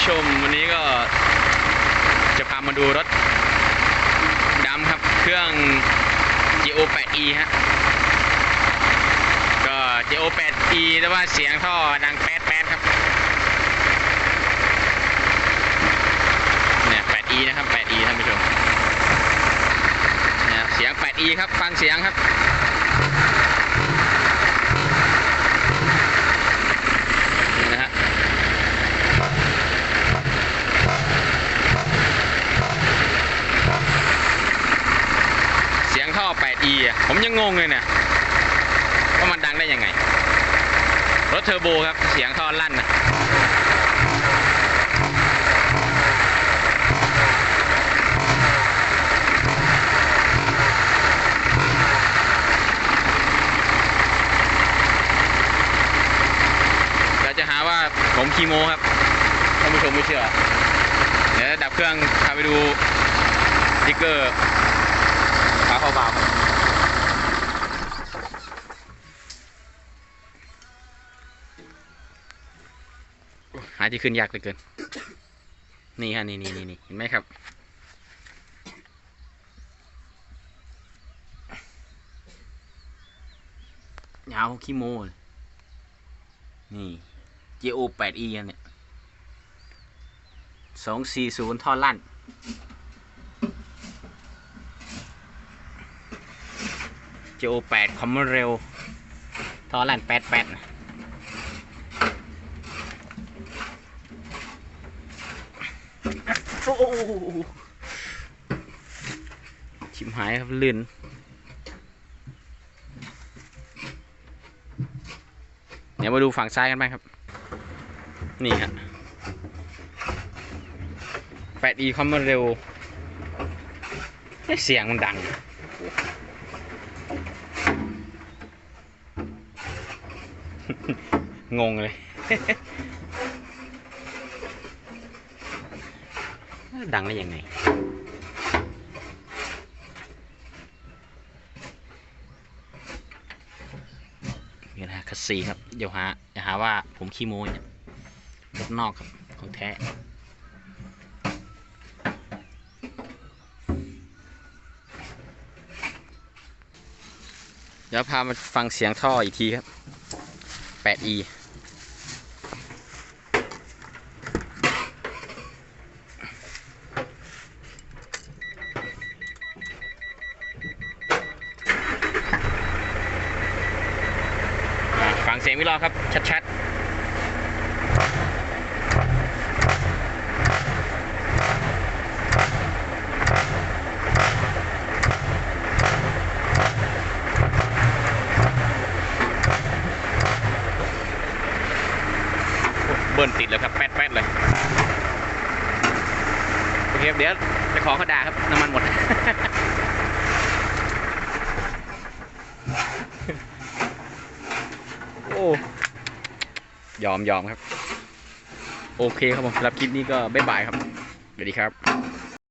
ผู้ชมวันนี้ก็จะพามาดูรถดำครับเครื่อง GO 8E ฮะก็ GO 8E แต่ว่าเสียงท่อดังแป๊ดแป๊ดครับเนี่ย 8E นะครับ 8E ท่านผู้ชมเนี่ยเสียง 8E ครับฟังเสียงครับ นี่นะฮะ เสียงท่ อะผมยังงงเลยเนี่ยว่ามันดังได้ยังไง รถเทอร์โบครับเสียงท่อลั่นนะเราจะหาว่าผมคีโมครับท่านผู้ชมไม่เชื่อ เดี๋ยวดับเครื่องพาไปดูสติ๊กเกอร์ฝาเข้าเบา หาที่ขึ้นยากเหลือเกิน นี่ฮะนี่นี่นี่นี่เห็นไหมครับ ยาวขี้โมลนี่ GO 8E อันเนี่ยสองสี่ศูนย์ท่อลั่น GO 8คอมมอนเร็วท่อลั่น8 8นะ โอ้ชิมหายครับลื่นเดี๋ยวมาดูฝั่งซ้ายกันบ้างครับ นี่ฮะ 8e คอมมอนเร็ว เสียงมันดังงงเลย ดังได้ยังไง นี่นะคัสซีครับ เดี๋ยวหาอย่าหาว่าผมขี้โม้เนี่ยรถนอกครับ ของแท้เดี๋ยวพามาฟังเสียงท่ออีกทีครับ 8e ฟังเสียงวิลอครับ ชัดๆ เบิ้ลติดแล้วครับ แป๊ดแป๊ดเลย โอเคเดี๋ยวไปขอเขาด่าครับ น้ำมันหมด โอ้ ยอมยอมครับ โอเคครับผมสำหรับคลิปนี้ก็บ๊ายบายครับสวัสดีครับ